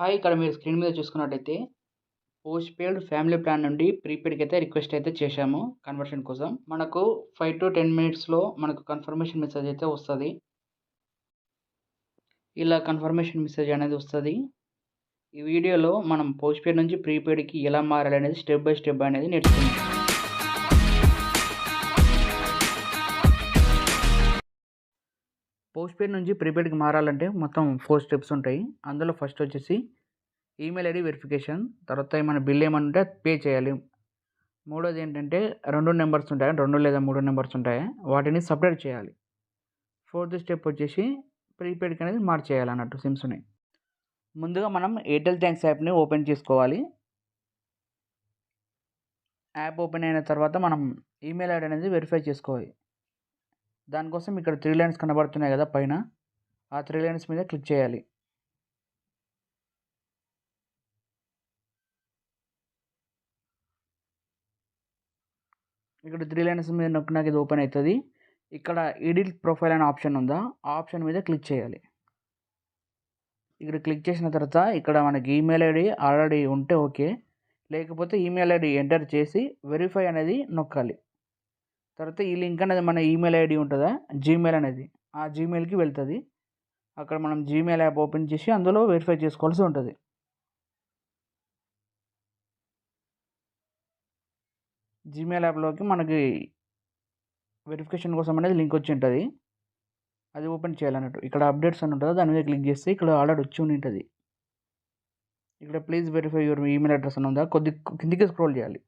Hi ఇక్కడ మీరు screen మీద చూసుకున్నట్టయితే పోస్ట్ పెయిడ్ ఫ్యామిలీ ప్లాన్ నుండి ప్రీపెయిడ్కి అయితే రిక్వెస్ట్ అయితే చేశాము కన్వర్షన్ కోసం. మనకు ఫైవ్ టు టెన్ మినిట్స్లో మనకు కన్ఫర్మేషన్ మెసేజ్ అయితే వస్తుంది. ఇలా కన్ఫర్మేషన్ మెసేజ్ అనేది వస్తుంది. ఈ వీడియోలో మనం పోస్ట్ పెయిడ్ నుంచి ప్రీపెయిడ్కి ఎలా మారాలి అనేది స్టెప్ బై స్టెప్ అనేది నేర్చుకుందాం. పోస్ట్ పెయిడ్ నుంచి ప్రీపెయిడ్కి మారాలంటే మొత్తం ఫోర్ స్టెప్స్ ఉంటాయి. అందులో ఫస్ట్ వచ్చేసి ఈమెయిల్ ఐడి వెరిఫికేషన్ తర్వాత మన బిల్ ఏమైనా ఉంటే పే చేయాలి. మూడోది ఏంటంటే రెండు నెంబర్స్ ఉంటాయి? రెండు లేదా మూడు నెంబర్స్ ఉంటాయి? వాటిని సపరేట్ చేయాలి. ఫోర్త్ స్టెప్ వచ్చేసి ప్రీపెయిడ్కి అనేది మార్చేయాలి అన్నట్టు సిమ్స్ని. ముందుగా మనం ఎయిర్టెల్ థ్యాంక్స్ యాప్ని ఓపెన్ చేసుకోవాలి. యాప్ ఓపెన్ అయిన తర్వాత మనం ఈమెయిల్ ఐడి అనేది వెరిఫై చేసుకోవాలి. దానికోసం ఇక్కడ త్రీ లైన్స్ కనబడుతున్నాయి కదా పైన. ఆ త్రీ లైన్స్ మీద క్లిక్ చేయాలి. ఇక్కడ త్రీ లైన్స్ మీద నొక్కినాక ఇది ఓపెన్ అవుతుంది. ఇక్కడ ఎడిట్ ప్రొఫైల్ అనే ఆప్షన్ ఉందా? ఆ ఆప్షన్ మీద క్లిక్ చేయాలి. ఇక్కడ క్లిక్ చేసిన తర్వాత ఇక్కడ మనకి ఈమెయిల్ ఐడి ఆల్రెడీ ఉంటే ఓకే లేకపోతే ఈమెయిల్ ఐడి ఎంటర్ చేసి వెరిఫై అనేది నొక్కాలి. తర్వాత ఈ లింక్ అనేది మన ఈమెయిల్ ఐడి ఉంటుందా? జీమెయిల్ అనేది. ఆ జీమెయిల్కి వెళ్తుంది. అక్కడ మనం జీమెయిల్ యాప్ ఓపెన్ చేసి అందులో వెరిఫై చేసుకోవాల్సి ఉంటుంది. జీమెయిల్ యాప్లోకి మనకి వెరిఫికేషన్ కోసం అనేది లింక్ వచ్చి ఉంటుంది. అది ఓపెన్ చేయాలన్నట్టు. ఇక్కడ అప్డేట్స్ అని ఉంటుందో? దాని మీద క్లిక్ చేస్తే ఇక్కడ ఆల్రెడీ వచ్చి ఉంటుంది. ఇక్కడ please verify your email address అని ఉందా? కొద్ది కిందికి స్క్రోల్ చేయాలి.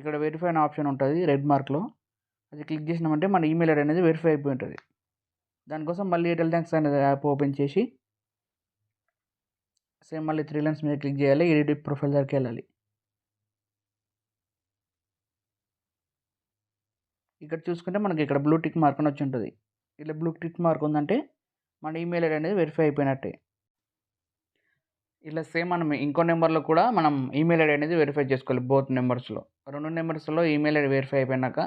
ఇక్కడ వెరిఫై అనే ఆప్షన్ ఉంటుంది రెడ్ మార్క్లో. అది క్లిక్ చేసినామంటే మన ఈమెయిల్ ఐడి అనేది వెరిఫై అయిపోయి ఉంటుంది. దానికోసం మళ్ళీ ఎయిర్టెల్ థ్యాంక్స్ అనేది యాప్ ఓపెన్ చేసి సేమ్ మళ్ళీ త్రీ లైన్స్ మీద క్లిక్ చేయాలి ఎడిట్ ప్రొఫైల్ దగ్గరికి వెళ్ళాలి. ఇక్కడ చూసుకుంటే మనకి ఇక్కడ బ్లూ టిక్ మార్క్ అని వచ్చి ఉంటుంది ఇలా బ్లూ టిక్ మార్క్ ఉందంటే మన ఈమెయిల్ ఐడి అనేది వెరిఫై అయిపోయినట్టే. ఇలా సేమ్ మనం ఇంకో నెంబర్లో కూడా మనం ఈమెయిల్ ఐడి అనేది వెరిఫై చేసుకోవాలి బోత్ నెంబర్స్లో రెండు నెంబర్స్లో ఈమెయిల్ ఐడి వెరిఫై అయిపోయినాక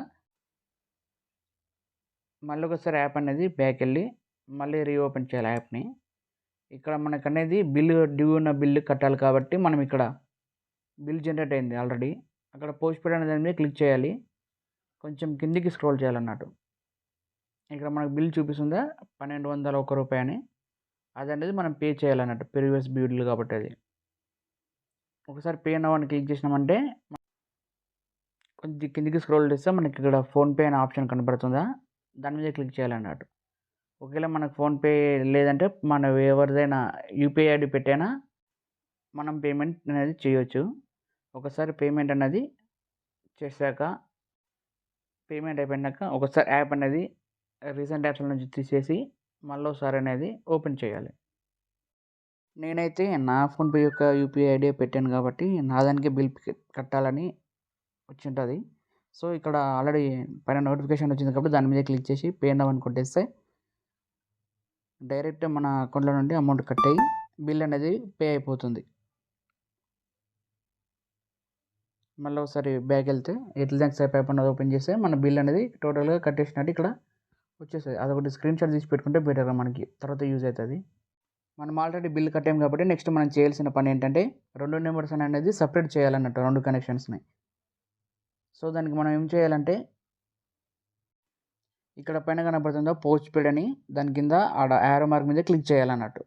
మళ్ళీ ఒకసారి యాప్ అనేది బ్యాక్ వెళ్ళి మళ్ళీ రీఓపెన్ చేయాలి యాప్ని. ఇక్కడ మనకు అనేది బిల్లు డ్యూ ఉన్న బిల్లు కట్టాలి కాబట్టి మనం ఇక్కడ బిల్ జనరేట్ అయింది ఆల్రెడీ. అక్కడ పోస్ట్ పేడ్ అనే దాని మీద క్లిక్ చేయాలి. కొంచెం కిందికి స్క్రోల్ చేయాలన్నట్టు. ఇక్కడ మనకు బిల్ చూపిస్తుందా పన్నెండు వందల ఒక రూపాయి అని. అది అనేది మనం పే చేయాలన్నట్టు. ప్రీవియస్ బిల్ కాబట్టి అది. ఒకసారి పే అని క్లిక్ చేసినామంటే కొంచెం కిందికి స్క్రోల్ చేస్తే మనకి ఇక్కడ ఫోన్పే అనే ఆప్షన్ కనబడుతుందా? దాని మీద క్లిక్ చేయాలన్నట్టు. ఒకవేళ మనకు ఫోన్పే లేదంటే మన ఎవరిదైనా యూపీఐ ఐడి పెట్టైనా మనం పేమెంట్ అనేది చేయొచ్చు. ఒకసారి పేమెంట్ అనేది చేశాక పేమెంట్ అయిపోయినాక ఒకసారి యాప్ అనేది రీసెంట్ యాప్స్ నుంచి తీసేసి మళ్ళీ ఒకసారి అనేది ఓపెన్ చేయాలి. నేనైతే నా ఫోన్పే యొక్క యూపీఐ ఐడి పెట్టాను కాబట్టి నా దానికి బిల్ కట్టాలని వచ్చింటుంది. సో ఇక్కడ ఆల్రెడీ పైన నోటిఫికేషన్ వచ్చింది కాబట్టి దాని మీద క్లిక్ చేసి పే నవ్ అని కొట్టేస్తే డైరెక్ట్ మన అకౌంట్లో నుండి అమౌంట్ కట్ అయ్యి బిల్ అనేది పే అయిపోతుంది. మళ్ళీ ఒకసారి బ్యాక్ వెళ్తే ఎయిర్టెల్ థ్యాంక్స్ యాప్ అనేది ఓపెన్ చేస్తే మన బిల్ అనేది టోటల్గా కట్టేసినట్టు ఇక్కడ వచ్చేస్తుంది. అదొకటి స్క్రీన్ షాట్ తీసి పెట్టుకుంటే బెటర్గా మనకి తర్వాత యూజ్ అవుతుంది. మనం ఆల్రెడీ బిల్ కట్టాం కాబట్టి నెక్స్ట్ మనం చేయాల్సిన పని ఏంటంటే రెండు నెంబర్స్ అనేది సపరేట్ చేయాలన్నట్టు రెండు కనెక్షన్స్ని సో దానికి మనం ఏం చేయాలంటే ఇక్కడ పైన కనబడుతుందో పోస్ట్ పేడ్ అని దాని కింద ఆడ యారో మార్క్ మీద క్లిక్ చేయాలన్నట్టు.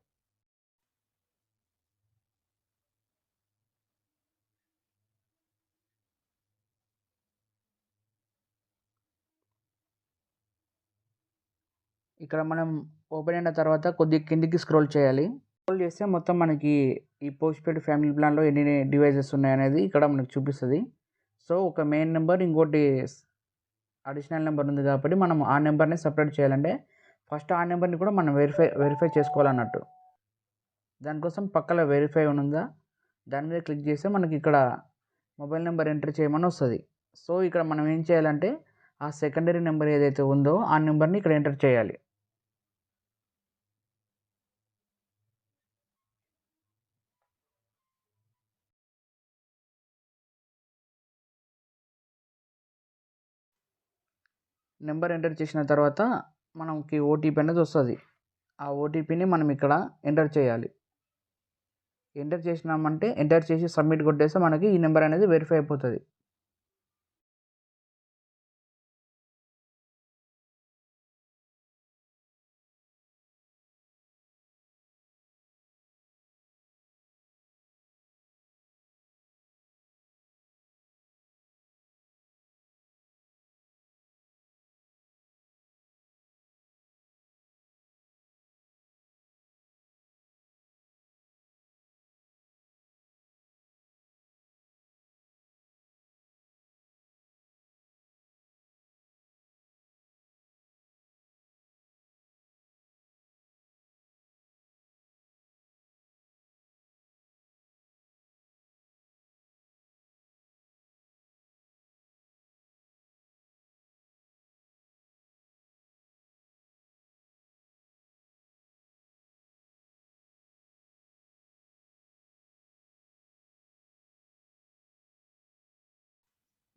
ఇక్కడ మనం ఓపెన్ అయిన తర్వాత కొద్ది కిందికి స్క్రోల్ చేయాలి. స్క్రోల్ చేస్తే మొత్తం మనకి ఈ పోస్ట్ పెయిడ్ ఫ్యామిలీ ప్లాన్లో ఎన్ని డివైజెస్ ఉన్నాయనేది ఇక్కడ మనకు చూపిస్తుంది. సో ఒక మెయిన్ నెంబర్ ఇంకోటి అడిషనల్ నెంబర్ ఉంది కాబట్టి మనం ఆ నెంబర్ని సపరేట్ చేయాలంటే ఫస్ట్ ఆ నెంబర్ని కూడా మనం వెరిఫై వెరిఫై చేసుకోవాలన్నట్టు. దానికోసం పక్కన వెరిఫై ఉందా? దాని మీద క్లిక్ చేస్తే మనకి ఇక్కడ మొబైల్ నెంబర్ ఎంటర్ చేయమని వస్తుంది. సో ఇక్కడ మనం ఏం చేయాలంటే ఆ సెకండరీ నెంబర్ ఏదైతే ఉందో ఆ నెంబర్ని ఇక్కడ ఎంటర్ చేయాలి. నెంబర్ ఎంటర్ చేసిన తర్వాత మనకి ఓటీపీ అనేది వస్తుంది. ఆ ఓటీపీని మనం ఇక్కడ ఎంటర్ చేయాలి. ఎంటర్ చేసినామంటే ఎంటర్ చేసి సబ్మిట్ కొట్టేస్తే మనకి ఈ నెంబర్ అనేది వెరిఫై అయిపోతుంది.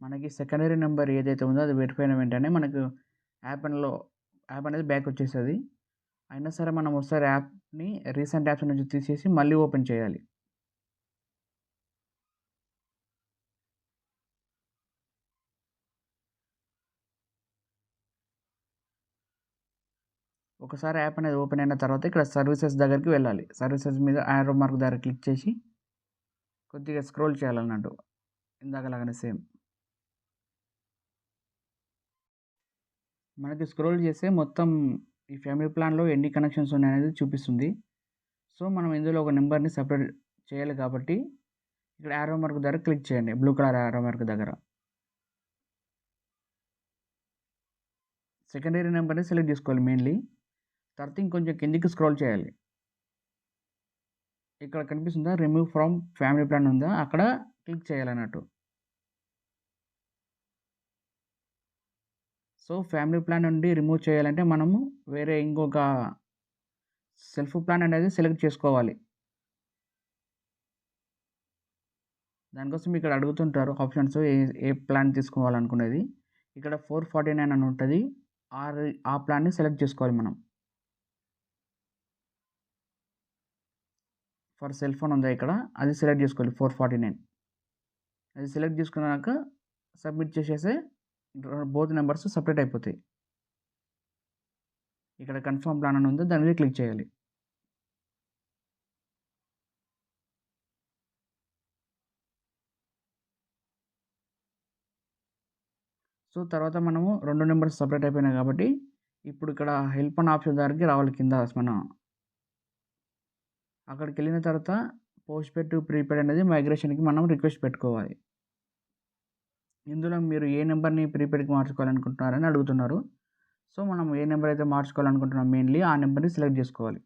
మనకి సెకండరీ నెంబర్ ఏదైతే ఉందో అది వెరిఫై అయిన వెంటనే మనకు యాప్లో యాప్ అనేది బ్యాక్ వచ్చేస్తుంది. అయినా సరే మనం ఒకసారి యాప్ని రీసెంట్ యాప్స్ నుంచి తీసేసి మళ్ళీ ఓపెన్ చేయాలి. ఒకసారి యాప్ అనేది ఓపెన్ అయిన తర్వాత ఇక్కడ సర్వీసెస్ దగ్గరికి వెళ్ళాలి. సర్వీసెస్ మీద ఆరో మార్క్ దగ్గర క్లిక్ చేసి కొద్దిగా స్క్రోల్ చేయాలన్నట్టు. ఇందాకలాగానే సేమ్ మనకి స్క్రోల్ చేస్తే మొత్తం ఈ ఫ్యామిలీ ప్లాన్లో ఎన్ని కనెక్షన్స్ ఉన్నాయనేది చూపిస్తుంది. సో మనం ఇందులో ఒక నెంబర్ని సపరేట్ చేయాలి కాబట్టి ఇక్కడ యారో మార్క్ దగ్గర క్లిక్ చేయండి. బ్లూ కలర్ యారో మార్క్ దగ్గర. సెకండరీ నెంబర్ని సెలెక్ట్ చేసుకోవాలి మెయిన్లీ. తర్వాత ఇంకొంచెం కిందికి స్క్రోల్ చేయాలి. ఇక్కడ కనిపిస్తుందా? రిమూవ్ ఫ్రమ్ ఫ్యామిలీ ప్లాన్ ఉందా? అక్కడ క్లిక్ చేయాలన్నట్టు. సో ఫ్యామిలీ ప్లాన్ నుండి రిమూవ్ చేయాలంటే మనము వేరే ఇంకొక సెల్ఫ్ ప్లాన్ అనేది సెలెక్ట్ చేసుకోవాలి. దానికోసం ఇక్కడ అడుగుతుంటారు ఆప్షన్స్ ఏ ఏ ప్లాన్ తీసుకోవాలనుకునేది. ఇక్కడ ఫోర్ ఫార్టీ నైన్ అని ఉంటుంది. ఆ ఆ ప్లాన్ని సెలెక్ట్ చేసుకోవాలి మనం. ఫర్ సెల్ ఫోన్ ఉందా ఇక్కడ? అది సెలెక్ట్ చేసుకోవాలి ఫోర్ ఫార్టీ నైన్. అది సెలెక్ట్ చేసుకున్నాక సబ్మిట్ చేసేసే బోత్ నెంబర్స్ సపరేట్ అయిపోతాయి. ఇక్కడ కన్ఫర్మ్ ప్లాన్ అని ఉందో దాని మీద క్లిక్ చేయాలి. సో తర్వాత మనము రెండు నెంబర్స్ సపరేట్ అయిపోయినాయి కాబట్టి ఇప్పుడు ఇక్కడ హెల్ప్ అన్ ఆప్షన్ దగ్గరికి రావాలి కింద మన అక్కడికి వెళ్ళిన తర్వాత పోస్ట్ పెయిడ్ టు ప్రీపెయిడ్ అనేది మైగ్రేషన్కి మనం రిక్వెస్ట్ పెట్టుకోవాలి. ఇందులో మీరు ఏ నెంబర్ని ప్రీపెయిడ్కి మార్చుకోవాలనుకుంటున్నారని అడుగుతున్నారు. సో మనం ఏ నెంబర్ అయితే మార్చుకోవాలనుకుంటున్నాం మెయిన్లీ ఆ నెంబర్ని సెలెక్ట్ చేసుకోవాలి.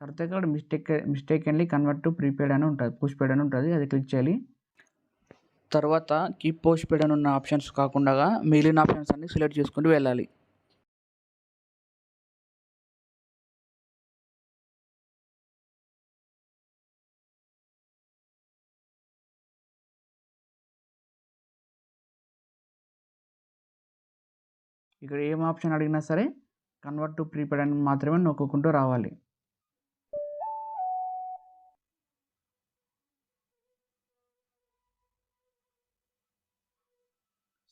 తర్వాత ఇక్కడ మిస్టేక్ మిస్టేక్ అండ్లీ కన్వర్ట్ టు ప్రీపెయిడ్ అని ఉంటుంది పోస్ట్ పెయిడ్ అని ఉంటుంది అది క్లిక్ చేయాలి. తర్వాత కీప్ పోస్ట్ పెయిడ్ అని ఉన్న ఆప్షన్స్ కాకుండా మిగిలిన ఆప్షన్స్ అన్ని సెలెక్ట్ చేసుకుంటూ వెళ్ళాలి. ఇక్కడ ఏం ఆప్షన్ అడిగినా సరే కన్వర్ట్ టు ప్రీపెయిడ్ అని మాత్రమే నొక్కుంటూ రావాలి.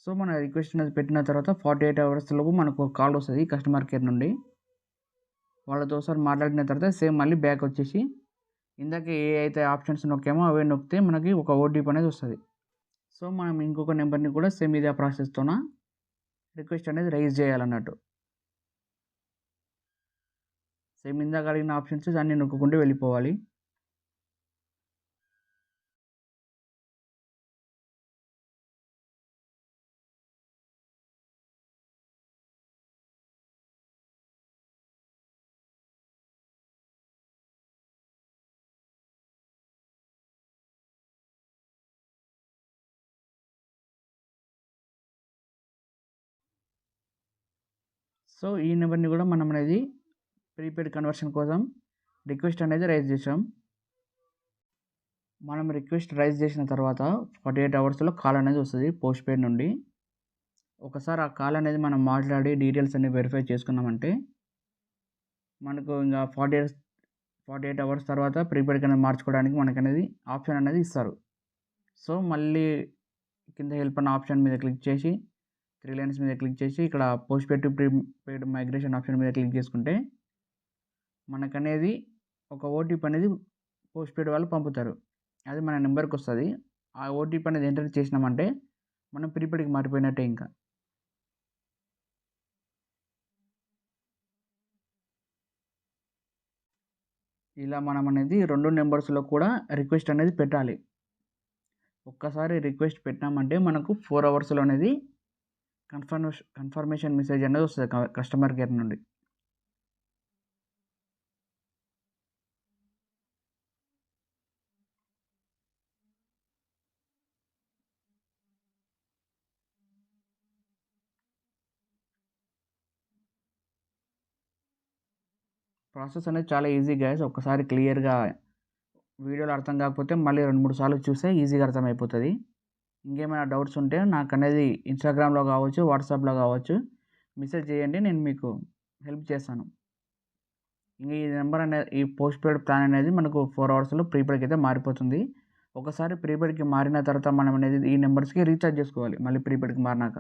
సో మన రిక్వెస్ట్ అనేది పెట్టిన తర్వాత ఫార్టీ ఎయిట్ అవర్స్ లోపు మనకు కాల్ వస్తుంది కస్టమర్ కేర్ నుండి. వాళ్ళతో ఒకసారి మాట్లాడిన తర్వాత సేమ్ మళ్ళీ బ్యాక్ వచ్చేసి ఇందాక ఏ అయితే ఆప్షన్స్ నొక్కామో అవే నొక్కితే మనకి ఒక ఓటీపీ అనేది వస్తుంది. సో మనం ఇంకొక నెంబర్ని కూడా సేమ్ ఇదే ప్రాసెస్తోన రిక్వెస్ట్ అనేది రైజ్ చేయాలన్నట్టు. సేమ్ ఇందాక అడిగిన ఆప్షన్స్ అన్నీ నొక్కుంటూ వెళ్ళిపోవాలి. సో ఈ నెంబర్ని కూడా మనం అనేది ప్రీపెయిడ్ కన్వర్షన్ కోసం రిక్వెస్ట్ అనేది రైజ్ చేసాం మనం రిక్వెస్ట్ రైజ్ చేసిన తర్వాత ఫార్టీ ఎయిట్ అవర్స్లో కాల్ అనేది వస్తుంది పోస్ట్ పెయిడ్ నుండి. ఒకసారి ఆ కాల్ అనేది మనం మాట్లాడి డీటెయిల్స్ అన్ని వెరిఫై చేసుకున్నామంటే మనకు ఇంకా forty eight forty eight hours తర్వాత ప్రీపెయిడ్ అనేది మార్చుకోవడానికి మనకు అనేది ఆప్షన్ అనేది ఇస్తారు. సో మళ్ళీ కింద హెల్ప్ అన్న ఆప్షన్ మీద క్లిక్ చేసి త్రీ లైన్స్ మీద క్లిక్ చేసి ఇక్కడ postpaid to prepaid migration option మీద క్లిక్ చేసుకుంటే మనకనేది ఒక ఓటీపీ అనేది పోస్ట్ పెయిడ్ వాళ్ళు పంపుతారు. అది మన నెంబర్కి వస్తుంది. ఆ ఓటీపీ అనేది ఎంటర్ చేసినామంటే మనం ప్రీపెయిడ్కి మారిపోయినట్టే ఇంకా. ఇలా మనం అనేది రెండు నెంబర్స్లో కూడా రిక్వెస్ట్ అనేది పెట్టాలి. ఒక్కసారి రిక్వెస్ట్ పెట్టినామంటే మనకు ఫోర్ అవర్స్లో అనేది కన్ఫర్మేషన్ కన్ఫర్మేషన్ మెసేజ్ అనేది వస్తుంది కస్టమర్ కేర్ నుండి. ప్రాసెస్ అనేది చాలా ఈజీ గైస్ ఒక్కసారి క్లియర్గా వీడియోలో అర్థం కాకపోతే మళ్ళీ రెండు మూడు సార్లు చూస్తే ఈజీగా అర్థమైపోతుంది. ఇంకేమైనా డౌట్స్ ఉంటే నాకు అనేది ఇన్స్టాగ్రామ్లో కావచ్చు వాట్సాప్లో కావచ్చు మెసేజ్ చేయండి నేను మీకు హెల్ప్ చేస్తాను. ఇంకా ఈ నెంబర్ అనేది ఈ పోస్ట్ పెయిడ్ ప్లాన్ అనేది మనకు ఫోర్ అవర్స్లో ప్రీపెయిడ్కి అయితే మారిపోతుంది. ఒకసారి ప్రీపెయిడ్కి మారిన తర్వాత మనం అనేది ఈ నెంబర్స్కి రీఛార్జ్ చేసుకోవాలి మళ్ళీ ప్రీపెయిడ్కి మారినాక.